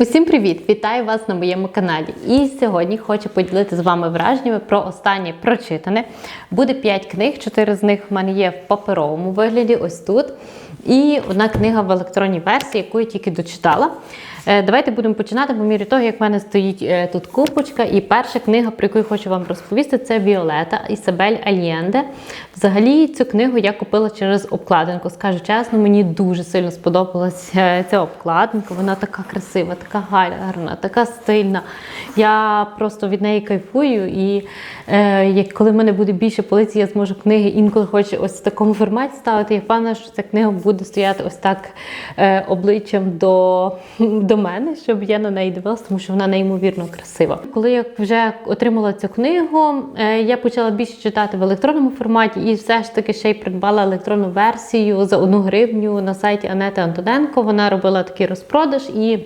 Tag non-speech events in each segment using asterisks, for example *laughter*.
Усім привіт! Вітаю вас на моєму каналі. І сьогодні хочу поділитися з вами враженнями про останнє прочитане. Буде 5 книг, 4 з них в мене є в паперовому вигляді, ось тут. І одна книга в електронній версії, яку я тільки дочитала. Е, Давайте будемо починати по мірі того, як в мене стоїть е, тут купочка. І перша книга, про яку я хочу вам розповісти, це Віолета Ісабель Альєнде. Взагалі цю книгу я купила через обкладинку. Скажу чесно, мені дуже сильно сподобалася ця обкладинка. Вона така красива, така гарна, така стильна. Я просто від неї кайфую. І е, коли в мене буде більше полиці, я зможу книги інколи хочу ось в такому форматі ставити. Я впевнена, що ця книга буде стояти ось так е, обличчям до, до мене, щоб я на неї дивилася, тому що вона неймовірно красива. Коли я вже отримала цю книгу, е, я почала більше читати в електронному форматі і все ж таки ще й придбала електронну версію за одну гривню на сайті Анети Антоненко. Вона робила такий розпродаж і.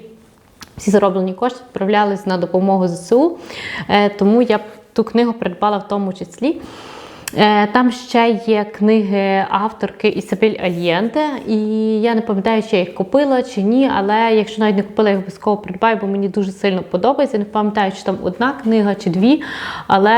Всі зароблені кошти відправлялись на допомогу ЗСУ, Е, тому я ту книгу придбала в тому числі. Е, Там ще є книги авторки Ісабель Альєнте, і я не пам'ятаю, чи я їх купила чи ні, але якщо навіть не купила, я обов'язково придбаю, бо мені дуже сильно подобається. Не пам'ятаю, чи там одна книга чи дві. Але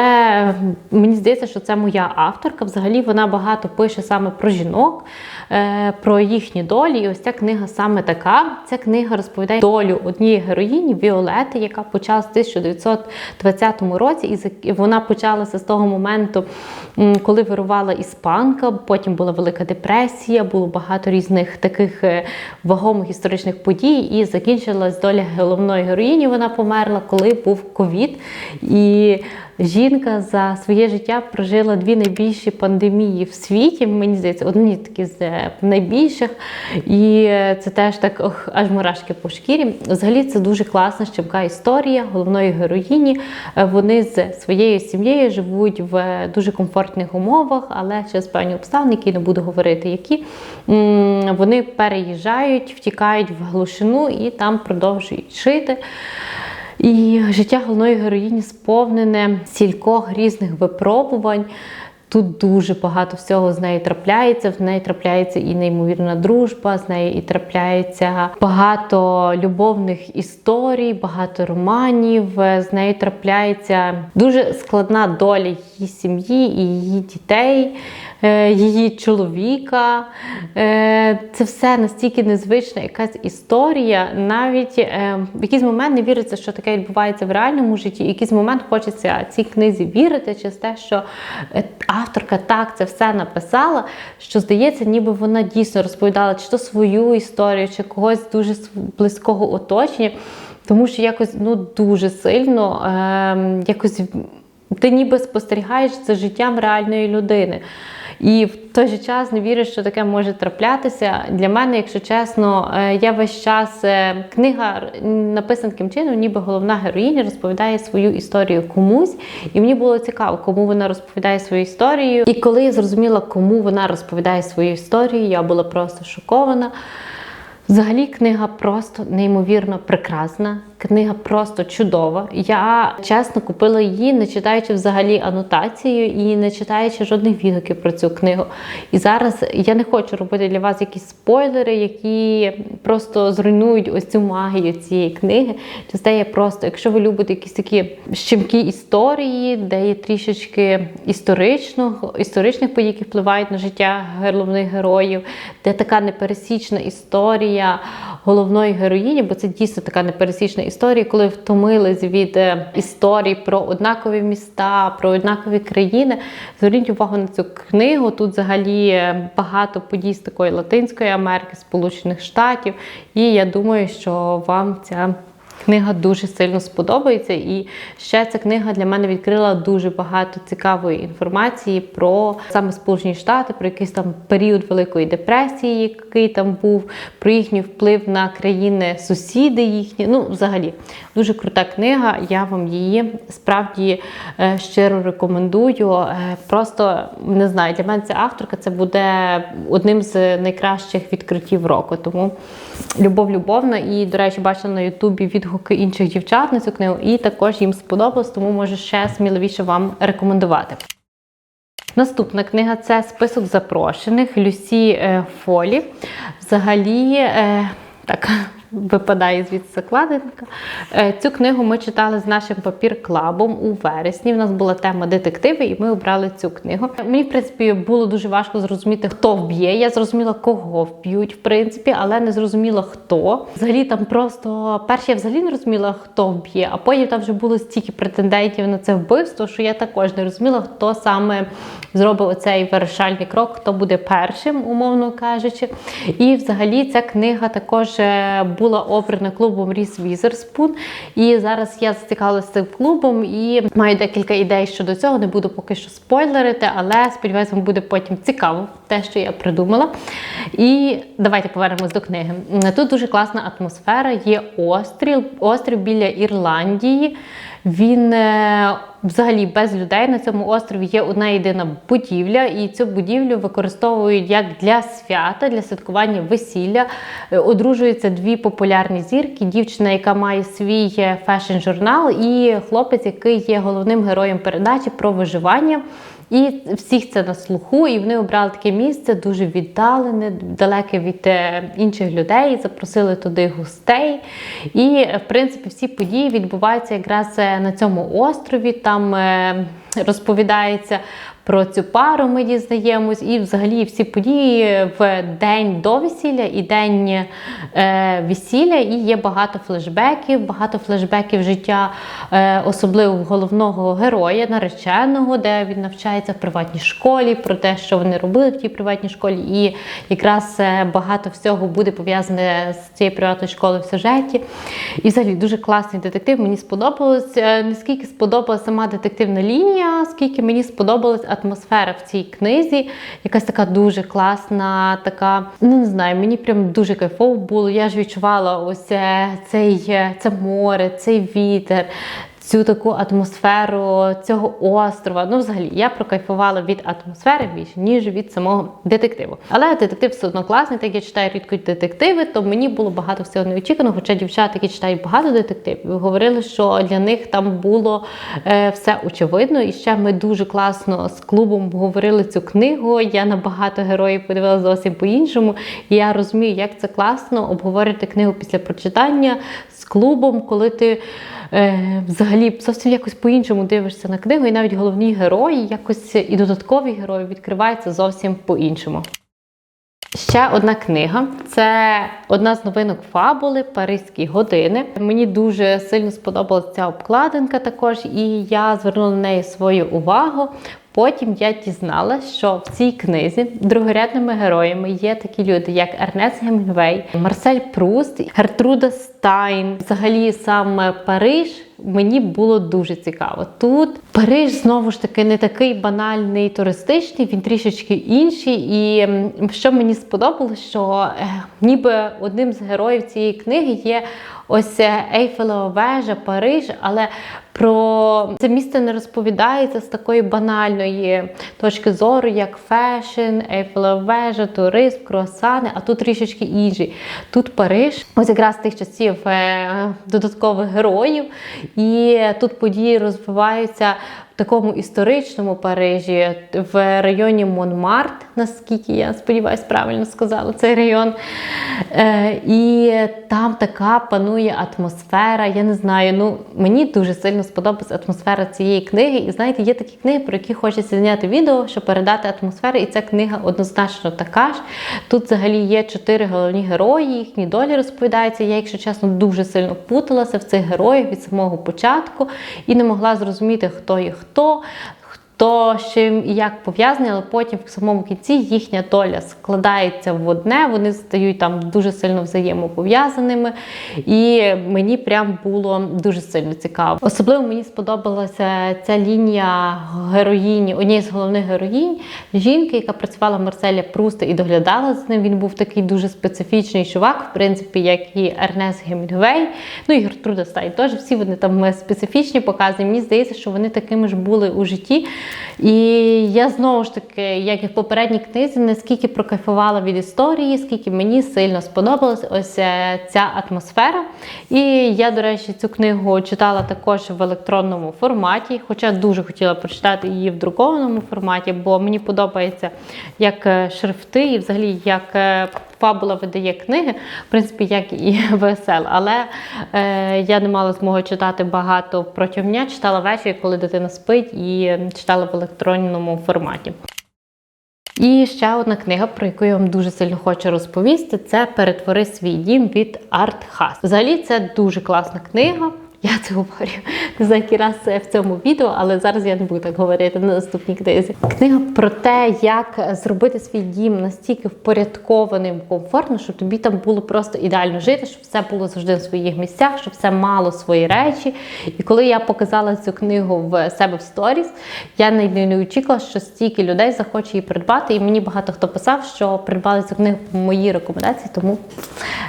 мені здається, що це моя авторка. Взагалі вона багато пише саме про жінок, е, про їхні долі. І ось ця книга саме така. Ця книга розповідає долю однієї героїні Віолети, яка почалася в 1920 році, і вона почалася з того моменту, коли вирувала іспанка. Потім була Велика депресія, було багато різних таких е, вагомих історичних подій. І закінчилась доля головної героїні. Вона померла, коли був ковід. І жінка за своє життя прожила дві найбільші пандемії в світі. Мені здається, одні такі з е, найбільших. І е, це теж так ох, аж мурашки по шкірі. Взагалі, це дуже класна щемка історія головної героїні. Е, Вони з своєю сім'єю живуть в дуже комфортних умовах, але через певні обставини, які не буду говорити, які вони переїжджають, втікають в глушину і там продовжують жити. І життя головної героїні сповнене стількох різних випробувань. Тут дуже багато всього з нею трапляється. В неї трапляється і неймовірна дружба, з нею і трапляється багато любовних історій, багато романів. З нею трапляється дуже складна доля її сім'ї і її дітей, її чоловіка. Е, Це все настільки незвична якась історія. Навіть е, в якийсь момент не віриться, що таке відбувається в реальному житті. В якийсь момент хочеться цій книзі вірити через те, що е, авторка так це все написала, що здається, ніби вона дійсно розповідала чи то свою історію, чи когось дуже близького оточення. Тому що якось ну дуже сильно е, якось ти ніби спостерігаєш за життям реальної людини. І в той же час не віриш, що таке може траплятися. Для мене, якщо чесно, е, я весь час е, книга написана таким чином, ніби головна героїня розповідає свою історію комусь. І мені було цікаво, кому вона розповідає свою історію. І коли я зрозуміла, кому вона розповідає свою історію, я була просто шокована. Взагалі, книга просто неймовірно прекрасна. Книга просто чудова. Я чесно купила її, не читаючи взагалі анотацію і не читаючи жодних відгуків про цю книгу. І зараз я не хочу робити для вас якісь спойлери, які просто зруйнують ось цю магію цієї книги. Через те я просто, якщо ви любите якісь такі щемкі історії, де є трішечки історичного, історичних подій, які впливають на життя головних героїв, де така непересічна історія головної героїні, бо це дійсно така непересічна історія, коли втомились від е, історій про однакові міста, про однакові країни. Зверніть увагу на цю книгу. Тут взагалі е, багато подій з такої Латинської Америки, Сполучених Штатів. І я думаю, що вам ця. Книга дуже сильно сподобається, і ще ця книга для мене відкрила дуже багато цікавої інформації про саме Сполучені Штати, про якийсь там період Великої депресії, який там був, про їхній вплив на країни, сусіди їхні. Ну, взагалі, дуже крута книга. Я вам її справді е, щиро рекомендую. Е, Просто не знаю, для мене ця авторка це буде одним з найкращих відкриттів року. Тому любов любовна. І, до речі, бачила на Ютубі відгуки інших дівчат на цю книгу, і також їм сподобалось, тому можу ще сміливіше вам рекомендувати. Наступна книга це список запрошених Люсі е, Фолі. Взагалі, е, так, випадає звідси закладинка. Е, Цю книгу ми читали з нашим папір-клабом у вересні. У нас була тема детективи, і ми обрали цю книгу. Мені, в принципі, було дуже важко зрозуміти, хто вб'є. Я зрозуміла, кого вб'ють, в принципі, але не зрозуміла хто. Взагалі там просто перше я взагалі не розуміла, хто вб'є, а потім там вже було стільки претендентів на це вбивство, що я також не розуміла, хто саме зробив оцей вирішальний крок, хто буде першим, умовно кажучи. І взагалі ця книга також е, була обрана клубом Ріс Візерспун. І зараз я зацікавилася цим клубом і маю декілька ідей щодо цього. Не буду поки що спойлерити, але сподіваюся, вам буде потім цікаво те, що я придумала. І давайте повернемось до книги. Тут дуже класна атмосфера. Є острів, острів біля Ірландії. Він е, взагалі без людей на цьому острові є одна єдина будівля, і цю будівлю використовують як для свята, для святкування весілля. Е, Одружуються дві популярні зірки: дівчина, яка має свій е, фешн-журнал, і хлопець, який є головним героєм передачі про виживання. І всіх це на слуху, і вони обрали таке місце дуже віддалене, далеке від е, інших людей. Запросили туди гостей. І, в принципі, всі події відбуваються якраз е, на цьому острові. Там е, розповідається. Про цю пару ми дізнаємось, і взагалі всі події в день до весілля і день е, весілля, і є багато флешбеків, багато флешбеків життя, е, особливо головного героя, нареченого, де він навчається в приватній школі, про те, що вони робили в тій приватній школі. І якраз е, багато всього буде пов'язане з цією приватною школою в сюжеті. І взагалі дуже класний детектив. Мені сподобалось. Е, Не сподобалася сама детективна лінія, скільки мені сподобалась атмосфера в цій книзі. Якась така дуже класна, така, ну не знаю, мені прям дуже кайфово було. Я ж відчувала ось е, цей, е, це море, цей вітер. Цю таку атмосферу цього острова. Ну, взагалі, я прокайфувала від атмосфери більше, ніж від самого детективу. Але детектив все одно класний, так я читаю рідко детективи, то мені було багато всього неочікуваного. Хоча дівчата, які читають багато детективів, говорили, що для них там було е, все очевидно. І ще ми дуже класно з клубом говорили цю книгу. Я на багато героїв подивилася зовсім по-іншому. І я розумію, як це класно обговорити книгу після прочитання з клубом, коли ти взагалі зовсім якось по-іншому дивишся на книгу, і навіть головні герої, якось і додаткові герої відкриваються зовсім по-іншому. Ще одна книга це одна з новинок фабули Паризькі години. Мені дуже сильно сподобалася ця обкладинка також, і я звернула на неї свою увагу. Потім я дізналася, що в цій книзі другорядними героями є такі люди, як Ернест Гемінгвей, Марсель Пруст, Гертруда Стайн. Взагалі сам Париж мені було дуже цікаво. Тут Париж знову ж таки не такий банальний туристичний, він трішечки інший. І що мені сподобалось, що е, ніби одним з героїв цієї книги є ось е, Ейфелева вежа, Париж, але про це місце не розповідається з такої банальної точки зору, як фешн, Ейфелева вежа, туризм, круасани, а тут трішечки інший. Тут Париж, ось якраз тих часів е, додаткових героїв, і тут події розвиваються такому історичному Парижі, в районі Монмарт, наскільки я сподіваюся, правильно сказала цей район. Е, і там така панує атмосфера. Я не знаю, ну мені дуже сильно сподобалася атмосфера цієї книги. І знаєте, є такі книги, про які хочеться зняти відео, щоб передати атмосферу. І ця книга однозначно така ж. Тут взагалі є чотири головні герої, їхні долі розповідаються. Я, якщо чесно, дуже сильно путалася в цих героїв від самого початку і не могла зрозуміти, хто є хто. Хто з чим і як пов'язаний, але потім в самому кінці їхня доля складається в одне, вони стають там дуже сильно взаємопов'язаними. І мені прям було дуже сильно цікаво. Особливо мені сподобалася ця лінія героїні, однієї з головних героїнь, жінки, яка працювала Марселя Пруста і доглядала за ним. Він був такий дуже специфічний чувак, в принципі, як і Ернест Гемінгвей. Ну і Гертруда Стайн теж всі вони там специфічні показані. Мені здається, що вони такими ж були у житті. І я знову ж таки, як і в попередній книзі, наскільки прокайфувала від історії, скільки мені сильно сподобалась ось е, ця атмосфера. І я, до речі, цю книгу читала також в електронному форматі, хоча дуже хотіла прочитати її в друкованому форматі, бо мені подобається як е, шрифти і взагалі як е, Фабула видає книги, в принципі, як і *laughs* ВСЛ. Але е, я не мала змоги читати багато протягом дня, читала ввечері, коли дитина спить, і читала в електронному форматі. І ще одна книга, про яку я вам дуже сильно хочу розповісти, це Перетвори свій дім від Арт Хас. Взагалі, це дуже класна книга. Я це говорю не знаю, який раз в цьому відео, але зараз я не буду так говорити на наступній книзі. Книга про те, як зробити свій дім настільки впорядкованим, комфортно, щоб тобі там було просто ідеально жити, щоб все було завжди на своїх місцях, щоб все мало свої речі. І коли я показала цю книгу в себе в сторіс, я не, не очікувала, що стільки людей захоче її придбати. І мені багато хто писав, що придбали цю книгу по моїй рекомендації. Тому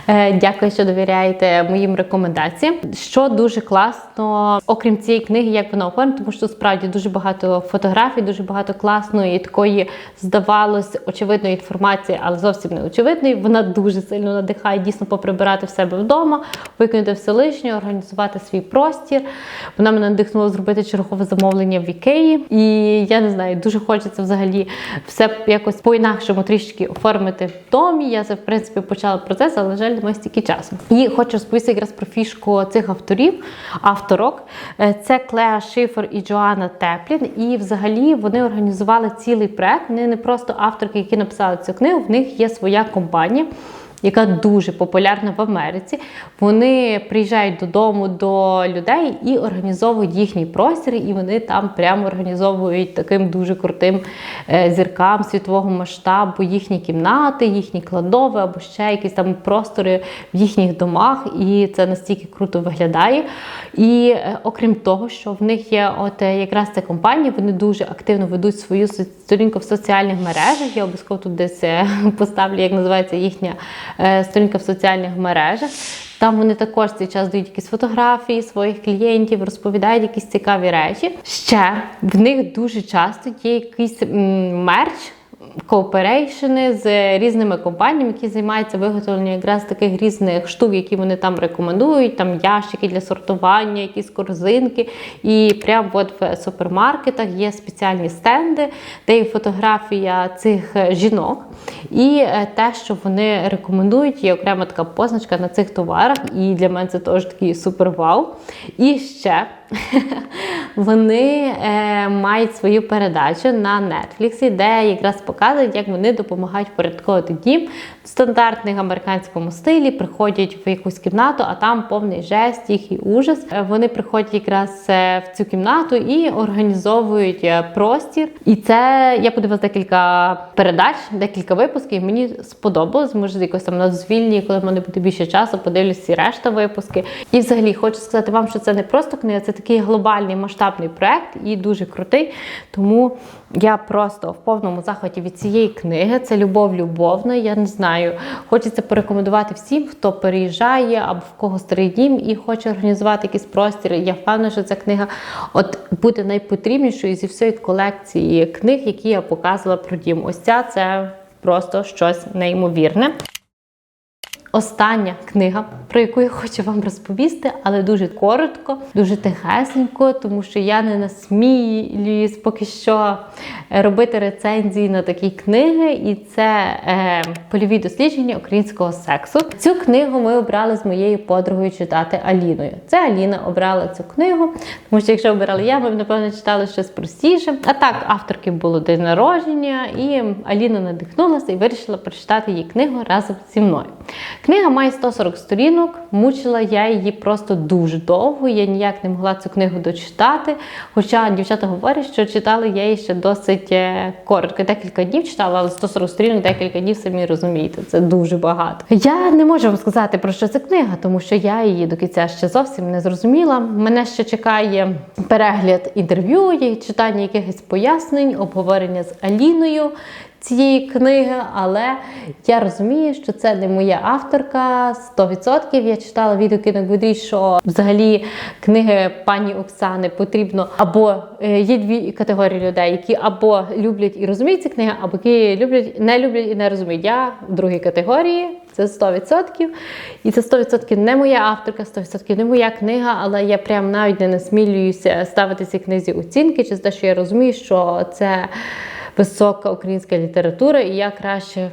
е, дякую, що довіряєте моїм рекомендаціям. Що дуже класно, окрім цієї книги, як вона оформлена, тому що справді дуже багато фотографій, дуже багато класної такої, здавалось, очевидної інформації, але зовсім не очевидної. Вона дуже сильно надихає дійсно поприбирати в себе вдома, викинути все лишнє, організувати свій простір. Вона мене надихнула зробити чергове замовлення в Ікеї. І я не знаю, дуже хочеться взагалі все якось по-інакшому трішки оформити в домі. Я це в принципі почала процес, але жаль, немає стільки часу. І хочу розповісти якраз про фішку цих авторів авторок. Е, Це Клеа Шифер і Джоанна Теплін. І взагалі вони організували цілий проект. Вони не просто авторки, які написали цю книгу, в них є своя компанія. Яка дуже популярна в Америці. Вони приїжджають додому до людей і організовують їхній простір, і вони там прямо організовують таким дуже крутим е, зіркам світового масштабу їхні кімнати, їхні кладови або ще якісь там простори в їхніх домах. І це настільки круто виглядає. І е, окрім того, що в них є от е, якраз ця компанія, вони дуже активно ведуть свою сторінку в соціальних мережах. Я обов'язково тут десь *laughs* поставлю, як називається їхня сторінка в соціальних мережах. Там вони також цей час дають якісь фотографії своїх клієнтів, розповідають якісь цікаві речі. Ще в них дуже часто є якийсь мерч. Кооперейшени з різними компаніями, які займаються виготовленням якраз таких різних штук, які вони там рекомендують, там ящики для сортування, якісь корзинки. І прямо от в супермаркетах є спеціальні стенди, де є фотографія цих жінок. І е, те, що вони рекомендують, є окрема така позначка на цих товарах. І для мене це теж такий супер вау. І ще *laughs* вони е, мають свою передачу на Нетфліксі, де якраз показують, як вони допомагають порядковувати дім в стандартних американському стилі, приходять в якусь кімнату, а там повний жесть, їх і ужас. Е, Вони приходять якраз е, в цю кімнату і організовують е, простір. І це я подивилася декілька передач, декілька випусків. Мені сподобалось. Може, якось там на дозвільні, коли в мене буде більше часу, подивлюсь всі решта випуски. І взагалі хочу сказати вам, що це не просто книга, це такий глобальний масштабний проект і дуже крутий. Тому я просто в повному захваті від цієї книги. Це любов любовна. Я не знаю. Хочеться порекомендувати всім, хто переїжджає або в кого старий дім і хоче організувати якісь простір. Я впевнена, що ця книга от буде найпотрібнішою зі всієї колекції книг, які я показувала про дім. Ось ця це просто щось неймовірне. Остання книга, про яку я хочу вам розповісти, але дуже коротко, дуже тихесенько, тому що я не насмілююсь поки що робити рецензії на такі книги, і це е, польові дослідження українського сексу. Цю книгу ми обрали з моєю подругою читати Аліною. Це Аліна обрала цю книгу, тому що якщо обирали я, ми б напевно читали щось простіше. А так, авторки було день народження, і Аліна надихнулася і вирішила прочитати її книгу разом зі мною. Книга має 140 сторінок, мучила я її просто дуже довго. Я ніяк не могла цю книгу дочитати. Хоча дівчата говорять, що читали я її ще досить е, коротко. Декілька днів читала, але 140 сторінок, декілька днів самі розумієте, це дуже багато. Я не можу вам сказати про що це книга, тому що я її до кінця ще зовсім не зрозуміла. Мене ще чекає перегляд інтерв'ю, читання якихось пояснень, обговорення з Аліною цієї книги, але я розумію, що це не моя авторка 100%. Я читала відгуки на що взагалі книги пані Оксани потрібно або е, є дві категорії людей, які або люблять і розуміють ці книги, або які люблять, не люблять і не розуміють. Я в другій категорії. Це 100%. І це 100% не моя авторка, 100% не моя книга, але я прям навіть не насмілююся ставити цій книзі оцінки, через те, що я розумію, що це висока українська література, і я краще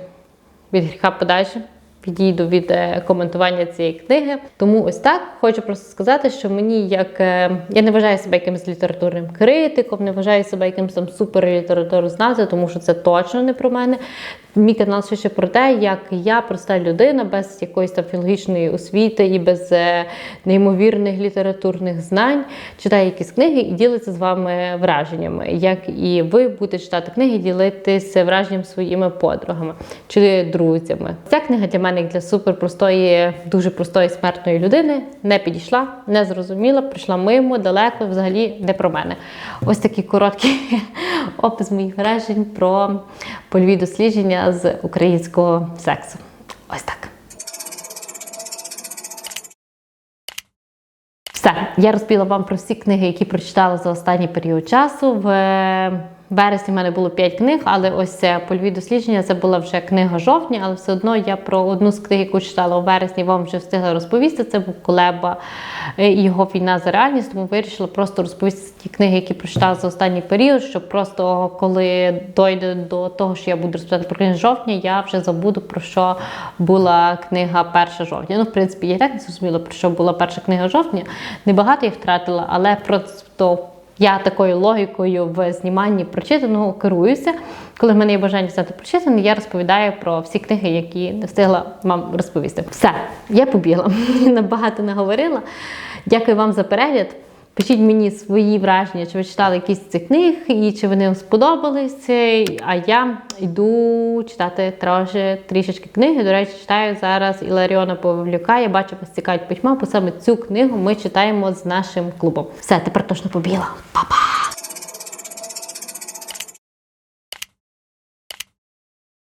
від гріха подальше. Відійду від е, коментування цієї книги. Тому ось так хочу просто сказати, що мені як е, я не вважаю себе якимось літературним критиком, не вважаю себе якимось там суперлітературознавцем, тому що це точно не про мене. Мій канал ще про те, як я проста людина без якоїсь там філологічної освіти і без е, неймовірних літературних знань читає якісь книги і ділиться з вами враженнями. Як і ви будете читати книги, ділитися враженням своїми подругами чи друзями. Ця книга для мене, як для суперпростої, дуже простої смертної людини, не підійшла, не зрозуміла, прийшла мимо, далеко, взагалі не про мене. Ось такий короткий *laughs* опис моїх вражень про польові дослідження з українського сексу. Ось так. Все, я розповіла вам про всі книги, які прочитала за останній період часу. В вересні в мене було 5 книг, але ось це польові дослідження це була вже книга жовтня, але все одно я про одну з книг, яку читала у вересні, вам вже встигла розповісти. Це був Колеба і його війна за реальність. Тому вирішила просто розповісти ті книги, які прочитала за останній період, щоб просто коли дойде до того, що я буду розповідати про книгу жовтня, я вже забуду про що була книга перша жовтня. Ну, в принципі, я так не зрозуміла, про що була перша книга жовтня. Небагато їх втратила, але просто я такою логікою в зніманні прочитаного керуюся. Коли в мене є бажання стати прочитане, я розповідаю про всі книги, які не встигла вам розповісти. Все, я побігла. *laughs* Набагато не говорила. Дякую вам за перегляд. Пишіть мені свої враження, чи ви читали якісь цих книг, і чи вони вам сподобалися. А я йду читати трошки трішечки книги. До речі, читаю зараз Іларіона Павлюка. Я бачу, вас цікавить письма, бо саме цю книгу ми читаємо з нашим клубом. Все, тепер точно побігла. Па-па!